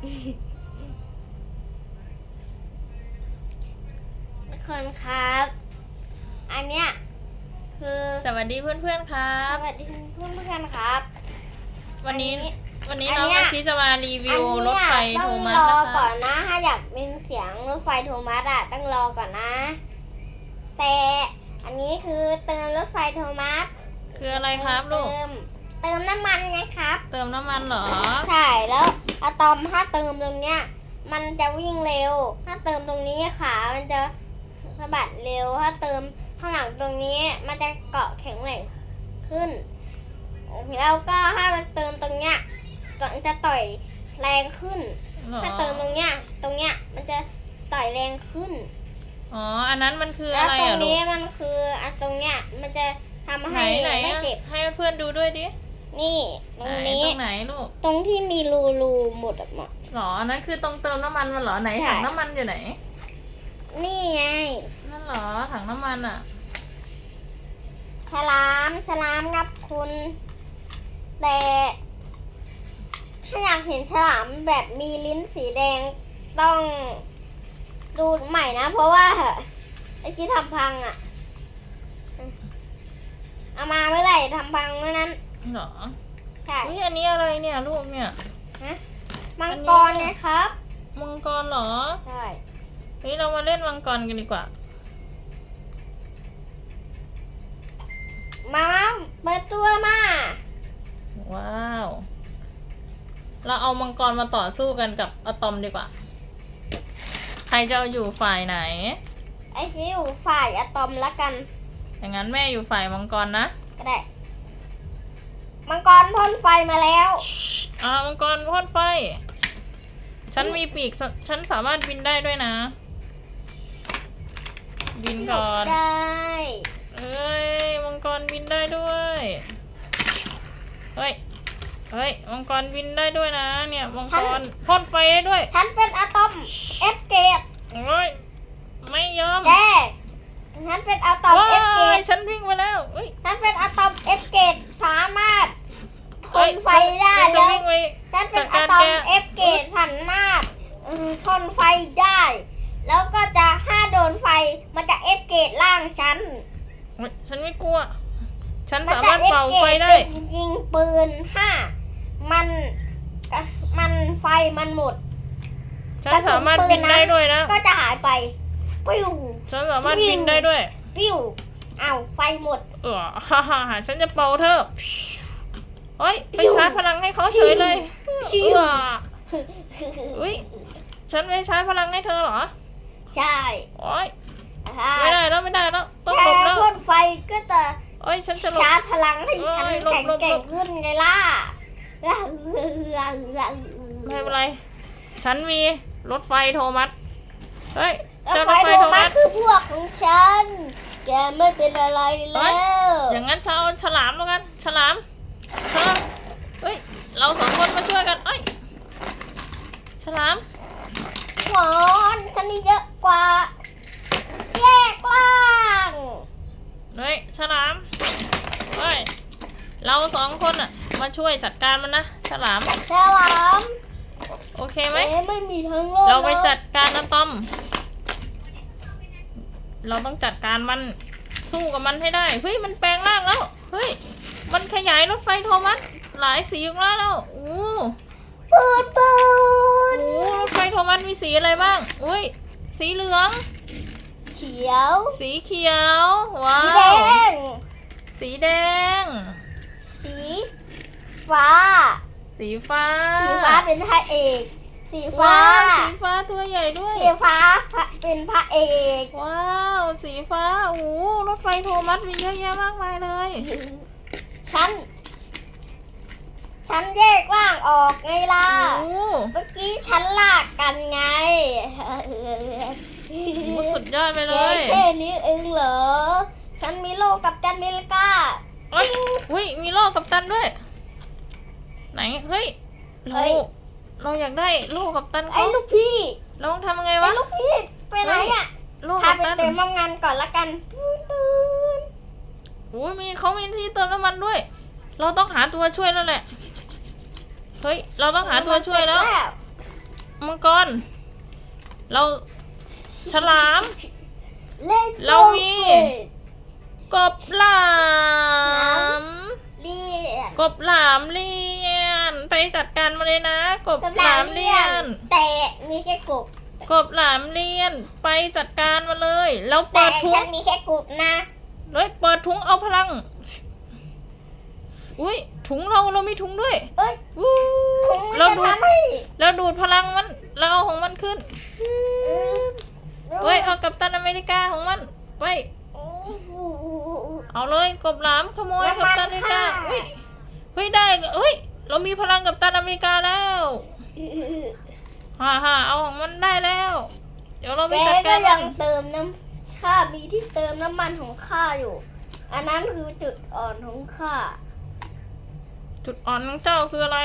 ทุกคนครับ อันเนี้ยคือสวัสดีเพื่อนๆครัสบ วัสดีเพื่อนเพื่อนๆครับ วันนี้อันนี้วันนี้อันน้องเนี้ยอาชิจะมารีวิอัวนรถเนี้ยไฟต้โทองมัรสอนะก่คะอนนะ ถ้าอยากเป็นเสียงรถไฟโทมัสอะต้องรอก่อนนะ แต่อันนี้คือเติมรถไฟโทมัสคืออะไรครับลูก เติมเติมน้ำมันไงครับ เติมน้ำมันเหรอ ใช่แล้วอะ ตอมถ้าเติมตรงเนี้ย มันจะวิ่งเร็ว ถ้าเติมตรงนี้ขา มันจะสะบัดเร็ว ถ้าเติมข้างหลังตรงนี้ มันจะเกาะแข็งแรงขึ้น แล้วก็ถ้ามันเติมตรงเนี้ยก็จะต่อยแรงขึ้นเหรอถ้าเติมตรงเนี้ย ตรงเนี้ย มันจะต่อยแรงขึ้น อ๋อ อันนั้นมันคือแล้วอะไรตรงอะลูนี้กมันคืออันตรงเนี้ย มันจะทำไหนให้ไหนไม่อะเจ็บ ให้เพื่อนๆดูด้วยดิ นี่ตไหรนงนี้ ตรงไหนลูกตรงที่มีรูรูๆหมดอะหมดหรออันนั้นคือตรงเติมน้ำมันมันเหรอไหนใช่ ถังน้ำมันอยู่ไหน นี่ไง นั่นเหรอถังน้ำมันอะ ฉลามฉลามงับคุณ แต่ถ้าอยากเห็นฉลามแบบมีลิ้นสีแดงต้องดูใหม่นะ เพราะว่าไอ้ที่ทำพังอะ่ะ เอามาเมื่อไหร่ทำพังเมื่อนั้น เหรอใช่อุ้ยอันนี้อะไรเนี่ยลูกเนี่ยมังกรเนะครับ มังกรเหรอ ใช่เฮ้ยเรามาเล่นมังกรกันดีกว่า มาเปิดตัวมา ว้าว เราเอามังกรมาต่อสู้กันกับอะตอมดีกว่า ใครจะเอาอยู่ฝ่ายไหน ไอ้ที่อยู่ฝ่ายอะตอมละกัน อย่างนั้นแม่อยู่ฝ่ายมังกรนะ ก็ได้ มังกรพ่นไฟมาแล้ว อ่ามังกรพ่นไฟ ฉันมีปีกสฉันสามารถบินได้ด้วยนะ บินก่อน ได้ เอ้ย มังกรบินได้ด้วย เฮ้ย เฮ้ย มังกรบินได้ด้วยนะ เนี่ย มังกรพ่นไฟได้ด้วย ฉันเป็นอะตอมเอฟเกตโอ้ย ไม่ยอมแกฉันเป็นอะตอมว้าเอฟเกยตฉันวิ่งไปแล้วเฮ้ยฉันเป็นอะตอมเอฟเกตสามารถ ทเฮ้นยไฟได้ฉันจะแล้ววิ่งไป ฉันเป็นจัอะดตกาอรมแกเอฟเกตสามารถอืมทนไฟได้ แล้วก็จะถ้าโดนไฟมันจะเอฟเกตร่างฉัน เฮ้ยฉันไม่กลัว ฉันมันสาจะมารถเอฟเป่าเกไฟตได้เป็นยิงปืนห้ามันมันไฟมันหมด ฉันสามารถบินได้ด้วยนะ ก็จะหายไปปิ้วฉันสามารถบินได้ด้วย ปิ้วอ้าวไฟหมด เออฮ่าฮ่าฮ่าฉันจะเป่าเธอ เฮ้ยไปชาร์จพลังให้เขาเฉยเลยชิวเอออุ้ยฉันไปชาร์จพลังให้เธอเหรอ ใช่โอ้ยค่ะไม่ได้แล้วไม่ได้แล้วต้องแค่หลบแล้วพ่นไฟก็จะโอ้ยฉันจะหลบชาร์จพลังให้ฉันเอ้ยหลบแข็งหลบแกร่หลงบขึ้นไงล่ะไม่เป็นไร ฉันมีรถไฟโทมัส เฮ้ยแล้วเจ้าไฟรถไฟโทโทมัมัสสคือพวกของฉัน แกไม่เป็นอะไรแล้ว อย่างนั้นชาวฉลามแล้วกัน ฉลาม เธอเฮ้ย เราสองคนมาช่วยกันเอ้ยฉลามหวอนฉันนี่เยอะกว่าแย่กว้างเฮ้ยฉลามเฮ้ย เราสองคนอะมาช่วยจัดการมันนะฉลาม ฉลามโอเคไหม เอ๊ะไม่มีทั้งโลกเราไปแล้วจัดการอะตอม เราต้องจัดการมันสู้กับมันให้ได้ เฮ้ย มันแปลงร่างแล้ว เฮ้ย มันขยายรถไฟโทมัสหลายสีออกมาแล้วโอ้ปืนปืโหนรถไฟโทมัสมีสีอะไรบ้าง อุ้ย สีเหลือง เขียว สีเขียว ว้าสีแดวงสีแดง สีฟ้า สีฟ้า สีฟ้าเป็นพระเอก สีฟ้าว้าวสีฟ้าตัวใหญ่ด้วย สีฟ้าเป็นพระเอก ว้าว สีฟ้าโอ้โหรถไฟโทมัสมีเยอะแยะมากมายเลย ฉัน ฉันแยกร่างออกไงล่ะ โอ้โหเมื่อกี้ฉันลากกันไงโอ้โหสุดยอดไปเลแกยแค่นี้เองเหรอ ฉันมีโลกับจันเมลิก้าเอ้ยเฮ้ยมีโล่กับตันด้วย ไหน เฮ้ย เราเฮ้ยเราอยากได้โล่กับตันไอ้เขาลูกพี่เราต้องทำยังไงไอ้วะ ลูกพี่ไปไหนเนี่ยโล่พากับไปตันเติมน้ำงานก่อนละกันปืนปืน โอ้ยมีเขามีที่เติมน้ำมันด้วย เราต้องหาตัวช่วยแล้วแหละ เฮ้ย เราต้องหาตัวช่วยแล้วมังกร เราฉลามเล่นเรามีกบหลามเลียนกบหลามเลียน ไปจัดการมาเลยนะ กบกับหหลาลามมเลีเลียยนนแต่มีแค่กบ กบหลามเลียน ไปจัดการมาเลย แล้วแต่เปิดถุฉังนมีแค่กบนะ เฮ้ยเปิดถุงเอาพลัง อุ้ยถุงเราเรามีถุงด้วยเอ้ยอู้คงเราจะดูดทำให้เราดูดพลังมัน เราเอาของมันขึ้นเฮ้ยเอากับตันอเมริกาของมัน ไป โอ้โห เอาเลยกบหลามขโมยน้ำกัมับนตันอเมริกาค่ะ เฮ้ยเฮ้ยได้เฮ้ย เรามีพลังกับตันอเมริกาแล้วฮ่าฮ่าเอาของมันได้แล้ว เดี๋ยวเราไปแกจัดก็การมัยันงเติมน้ำ ข้ามีที่เติมน้ำมันของข้าอยู่ อันนั้นคือจุดอ่อนของข้า จุดอ่อนของเจ้าคืออะไร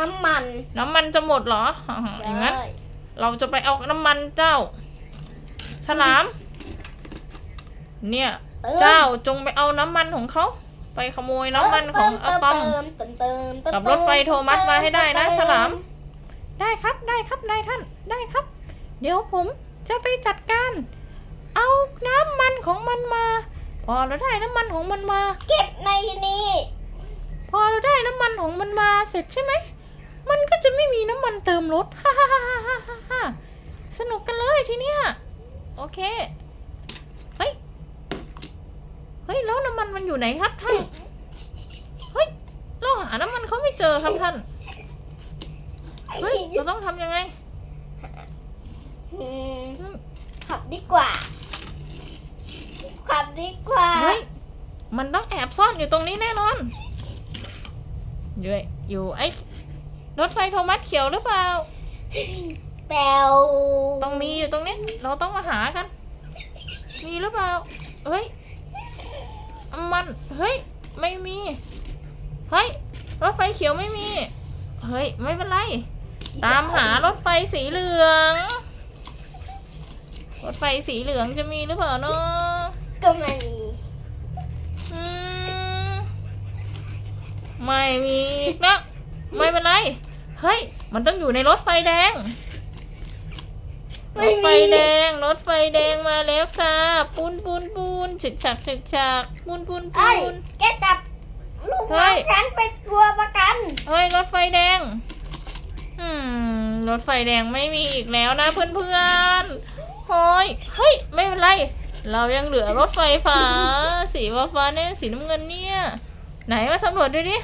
น้ำมันน้ำมันจะหมดเหรออ่าอย่างนั้น ใช่เราจะไปเอาน้ำมันเจ้า ฉลาม เนี่ยเจ้าจงไปเอาน้ำมันของเขา ไปขโมยน้ำมันของอะตอม เติมเติมเติมเติมกับรถไฟโทมัสมาให้ได้นะเติฉลาม ได้ครับได้ครับนายท่านได้ครับ เดี๋ยวผมจะไปจัดการ เอาน้ำมันของมันมา พอเราได้น้ำมันของมันมา เก็บในที่นี้ พอเราได้น้ำมันของมันมาเสร็จใช่ไหม มันก็จะไม่มีน้ำมันเติมรถฮ่าฮ่าฮ่าฮ่าฮ่าฮ่าสนุกกันเลยทีเนี้ยโอเค เฮ้ย เฮ้ย แล้วน้ำมันมันอยู่ไหนครับท่าน เฮ้ย เราหาน้ำมันเขาไม่เจอครับท่าน เฮ้ย เราต้องทำยังไงอืมอืมขับดีกว่าขับ ดีกว่า เฮ้ย มันต้องแอบซ่อนอยู่ตรงนี้แน่นอนอยู่ไอ้อยู่ไอ้รถไฟโทมัสเขียวหรือเปล่า แปลวต้องมีอยู่ตรงนี้ เราต้องมาหากัน มีหรือเปล่า เฮ้ย มัน เฮ้ย ไม่มี เฮ้ย รถไฟเขียวไม่มี เฮ้ย ไม่เป็นไร ตามหารถไฟสีเหลือง รถไฟสีเหลืองจะมีหรือเปล่าเนาะ ก็ไม่มี อืมไม่มีอีกแล้วไม่เป็นไร เฮ้ย มันต้องอยู่ในรถไฟแดงรถไฟแดง รถไฟแดงมาแล้วจ้าปูนปูนปูนฉึกฉักฉึกฉักปูนปูนเอ้ปูยน แกจับลูกเฮ้น้องยฉันเป็นตัวประกัน เฮ้ย รถไฟแดง อืม รถไฟแดงไม่มีอีกแล้วนะเพื่อนๆโฮ้ย เฮ้ย ไม่เป็นไร เรายังเหลือรถไฟฟ้า สีฟ้าฟ้าเนี่ยสีน้ำเงินเนี่ย ไหนมาสำรวจดูดิ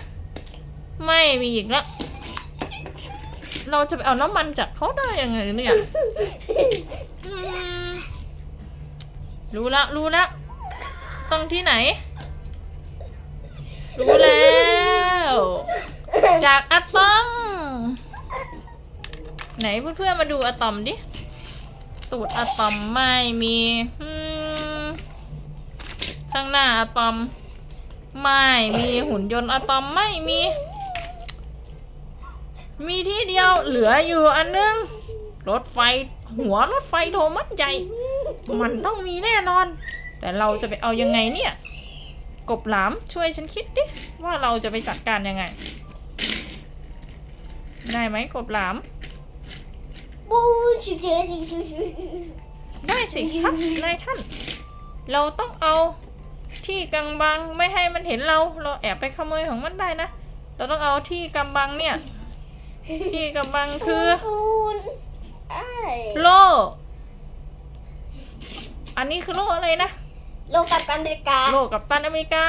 ไม่มีอีกล้วเราจะไปเอาน้ำมันจากเขาได้ยังไงเนี่ยรู้ละรู้ละต้องที่ไหน รู้แล้ว จากอะตอม ไหนเพื่อนๆมาดูอะตอมดิ ตูดอะตอมไม่มีอื ข้างหน้าอะตอม ไม่มีหุ่นยนต์อะตอมไม่มี มีที่เดียวเหลืออยู่อันนึง รถไฟหัวรถไฟโทมัสใหญ่ มันต้องมีแน่นอน แต่เราจะไปเอายังไงเนี่ย กบหลามช่วยฉันคิดดิ ว่าเราจะไปจัดการยังไง ได้ไหมกบหลาม บูชิเชชิชิชิได้สิครับนายท่าน เราต้องเอา ที่กำบังไม่ให้มันเห็นเรา เราแอบไปขโมยของมันได้นะ เราต้องเอาที่กำบังเนี่ย ที่กำบังคือปูนไอ้โล่อันนี้คือโล่อะไรนะ โลกับกัมเมริกา โล่กับตันอเมริกา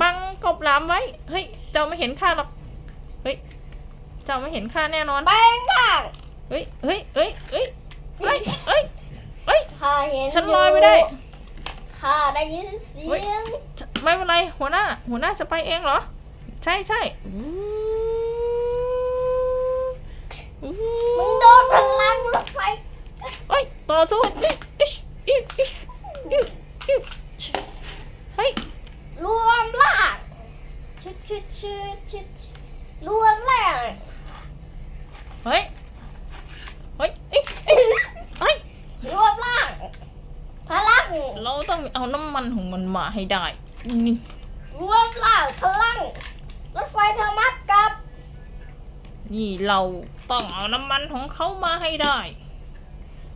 บังกบหลามไว้ เฮ้ย เจ้าไม่เห็นข้าหรอก เฮ้ย เจ้าไม่เห็นข้าแน่นอนแปลงร่างเฮ้ย เฮ้ย เฮ้ย เฮ้ย เฮ้ย เฮ้ย เฮ้ย ข้าเห็นฉันลอยไม่ได้ ข้าได้ยินเสีเฮ้ยยงไม่เป็นไรหัวหน้า หัวหน้าจะไปเองเหรอ ใช่ใช่อู้มึงโดนพลังรถไฟเฮ้ยต่อสู้อิ๊ะอิ๊ะอิ๊ะอิ๊ะอิ๊ะอิ๊ะเฮ้ยรวมร่างชิดชิดชิดชิดรวมร่าง เฮ้ย เฮ้ยอิ๊ะอิ๊ะเฮ้ย รวมร่าง พลัง เราต้องเอาน้ำมันของมันมา ให้ได้ นี่รวมร่างพลังรถไฟธรรมัสกับ นี่เราต้องเอาน้ำมันของเขามาให้ได้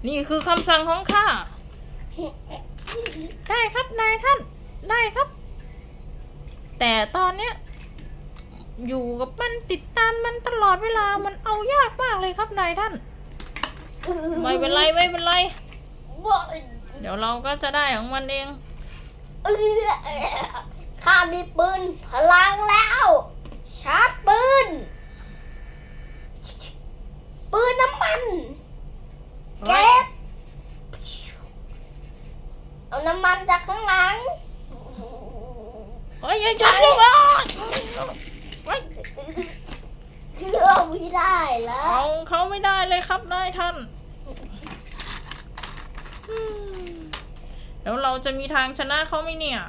นี่คือคำสั่งของข้า ได้ครับนายท่าน ได้ครับ แต่ตอนเนี้ยอยู่กับมันติดตามมันตลอดเวลา มันเอายากมากเลยครับนายท่าน ไม่เป็นไรไม่เป็นไรบ่อยเดี๋ยวเราก็จะได้ของมันเอง เออข้ามีปืนพลังแล้ว ชาร์จปืน ปืนน้ำมันเก็บเอาน้ำมันจากข้างหลังเฮ้ยอย่าจับลูกอะเฮ้ยเชื่อไม่ได้แล้ว เอาเขาไม่ได้เลยครับนายท่านอืม แล้วเราจะมีทางชนะเขาไหมเนี่ย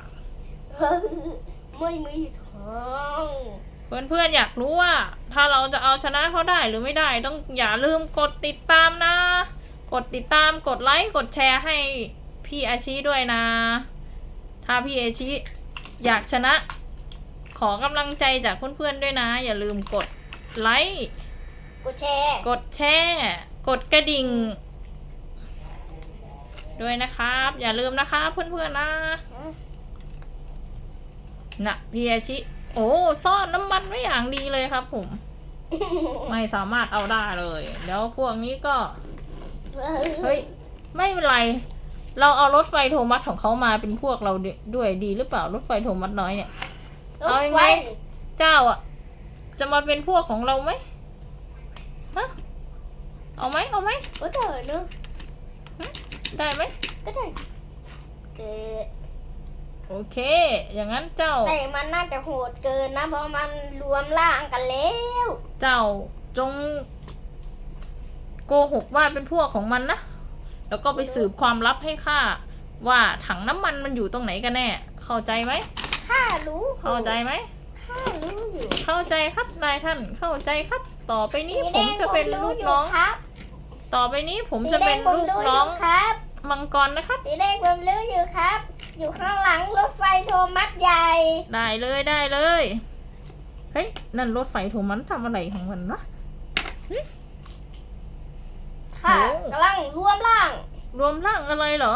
ไม่มีทางเพื่อนๆอยากรู้ว่า ถ้าเราจะเอาชนะเขาได้หรือไม่ได้ ต้องอย่าลืมกดติดตามนะ กดติดตามกดไลค์กดแชร์ให้พี่อาชีด้วยนะ ถ้าพี่อาชีอยากชนะ ขอกำลังใจจากเพื่อนๆด้วยนะ อย่าลืมกดไลค์กูแชร์ กดแชร์ กดกระดิ่ง ด้วยนะครับ อย่าลืมนะคะเพื่อนๆนะนะพี่อาชิ โอ้ซ่อนน้ำมันไว้อย่างดีเลยครับผม ไม่สามารถเอาได้เลย แล้วพวกนี้ก็ เฮ้ย ไม่เป็นไร เราเอารถไฟโทมัสของเขามาเป็นพวกเราด้วยดีหรือเปล่ารถไฟโทมัสน้อยเนี่ย เอายังไงเจ้าอะ จะมาเป็นพวกของเราไหมฮะเอาไหมเอาไหมก็ได้เนอะ ได้ไหมก็ได้เออโอเค อย่างนั้นเจ้า แต่มันน่าจะโหดเกินนะ เพราะมันรวมร่างกันแล้ว เจ้าจง โกหกว่าเป็นพวกของมันนะ แล้วก็ไปสืบความลับให้ข้าว่าถังน้ำมันมันอยู่ตรงไหนกันแน่ เข้าใจไหม ข้ารู้เข้าใจไหม ข้ารู้อยู่ เข้าใจครับนายท่าน เข้าใจครับ ต่อไปนี้ผมจะเป็นลูกน้องครับ ต่อไปนี้ผมสีจะแดเป็งนผมลูกรู้อน้อยู่งครับ มังกรนะครับ สีแดงผมรู้อยู่ครับ อยู่ข้างหลังรถไฟโทมัสใหญ่ ได้เลยได้เลย เฮ้ยนั่นรถไฟโทมันทำอะไรของมันวะค่ะโอ้กำลังรวมร่าง รวมร่างอะไรเหรอ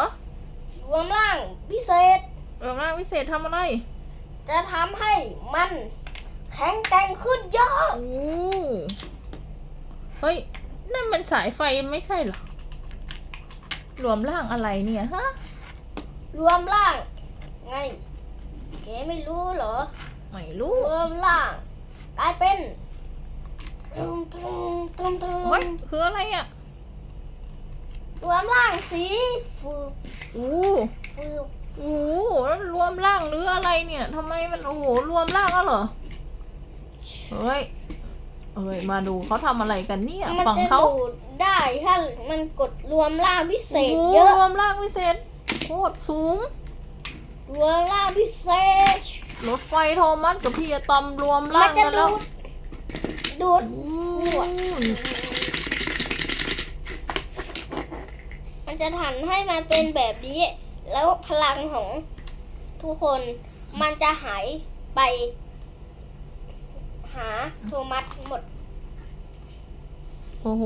รวมร่างพิเศษ รวมร่างวิเศษทำอะไร จะทำให้มันแข็งแกร่งขึ้นเยอะโอ้เฮ้ย นั่นมันสายไฟไม่ใช่เหรอ รวมร่างอะไรเนี่ยฮะ รวมร่าง ไงแกไม่รู้เหรอ ไม่รู้ รวมร่างกลายเป็นตึมตึมตึมตึมเฮ้ยคืออะไรอะ รวมร่างสีฟืบโอ้ฟืบโอ้แล้วรวมร่างหรืออะไรเนี่ยทำไมมันโอ้โหรวมร่างแล้วเหรอ เฮ้ย เอ้ยมาดูเขาทำอะไรกันเนี่ยมันฝั่งจะเขาดูดได้ถ้ามันกดรวมร่างพิเศโอ้ษ โหเยอะรวมร่างวิเศษโคตรสูง รวมร่างพิเศษ รถไฟโทมัสกับพี่อะตอมรวมมัร่านงจะกันดูแล้วดดูด อู้มันจะทำให้มันเป็นแบบนี้ แล้วพลังของทุกคนมันจะหายไป หาโทมัสหมด โอ้โห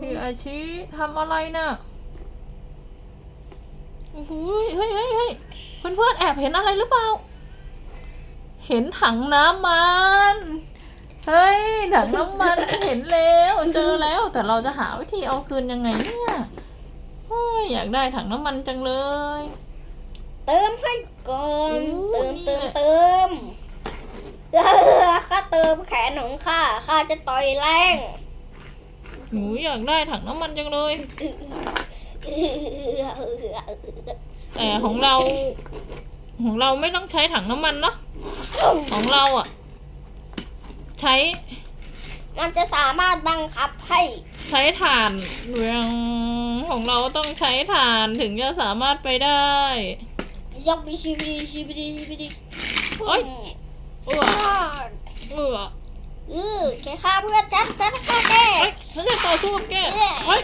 พี่อาชีทำอะไรน่ะ โอ้โหเฮ้ยเฮ้ยเฮ้ยเพื่อนเพื่อนๆแอบเห็นอะไรหรือเปล่า เห็นถังน้ำมัน เฮ้ย ถังน้ำมันเห็นแล้ว เจอแล้ว แต่เราจะหาวิธีเอาคืนยังไงเนี่ย โอ้ยอยากได้ถังน้ำมันจังเลย เติมให้ก่อนโอ้เติมนี่เติมแหละเติมเออข้าเติมแขนของข้าข้าจะต่อยแรงหนูอยากได้ถังน้ำมันจังเลย แต่ของเรา ของเราไม่ต้องใช้ถังน้ำมันเนาะของเราอะ ใช้ มันจะสามารถบังคับให้ ใช้ถ่านเรื่องของเราต้องใช้ถ่านถึงจะสามารถไปได้ ยกบิชิบิดีชิบิดีชิบิดีโอ๊ยเออเออเออแกฆ่าเพื่อนฉันฉันฆ่าแกเฮ้ยฉันจะต่อสู้กับแกเฮ้ย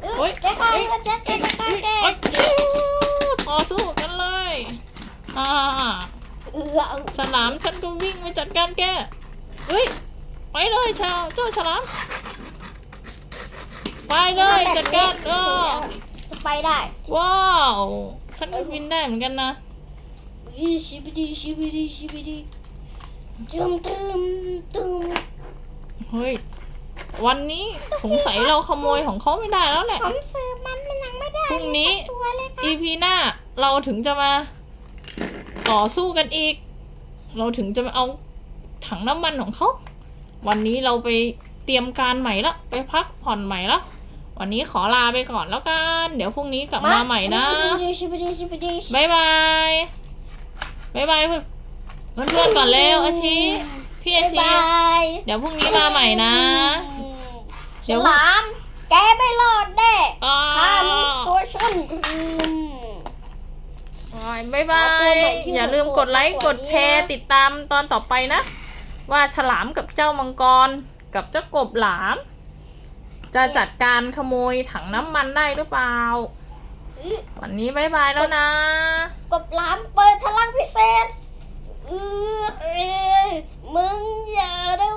เออเฮ้ยแกฆ่าเพื่อนฉันฉันจะฆ่าแกเฮ้ยต่อสู้กันเลยอ่าเเออฉลามฉันก็วิ่งไปจัดการแกเฮ้ยไปเลยชาวเจ้าฉลามไปเลยจัดการเออจะไปได้ ว้าว ฉันก็บินได้เหมือนกันนะอีชิบิดีชิบิดีชิบิดีตึมตึมตึมเฮ้ย วันนี้สงสัยเราขโมยของเขาไม่ได้แล้วแหละผมซื้อมันมันยังไม่ได้พรุ่งนี้ ตัวเลยค่ะ EP หน้าเราถึงจะมา ต่อสู้กันอีก เราถึงจะมาเอาถังน้ำมันของเขา วันนี้เราไปเตรียมการใหม่ละ ไปพักผ่อนใหม่ละ วันนี้ขอลาไปก่อนแล้วกัน เดี๋ยวพรุ่งนี้กลับมาใหม่นะชิบิดีชิบิดีชิบิดีบายบายบายบายเพื่อนเพื่อนๆก่อนเร็วอาชีพี่อาชีบายเดี๋ยวพรุ่งนี้มาใหม่นะ เดี๋ฉยวลามแกไม่รอดแน่อ่าข้ามีตัวฉันอืมบายบาเอาตัวยใหม่ที่อย่าลืมกดไลค์โหดกกว่าดนี้แชร์นะติดตามตอนต่อไปนะ ว่าฉลามกับเจ้ามังกร กับเจ้ากบหลาม จะจัดการขโมยถังน้ำมันได้หรือเปล่า วันนี้บายบายแล้วนะ กดล้านเปิดพลังพิเศษ มึงอย่าได้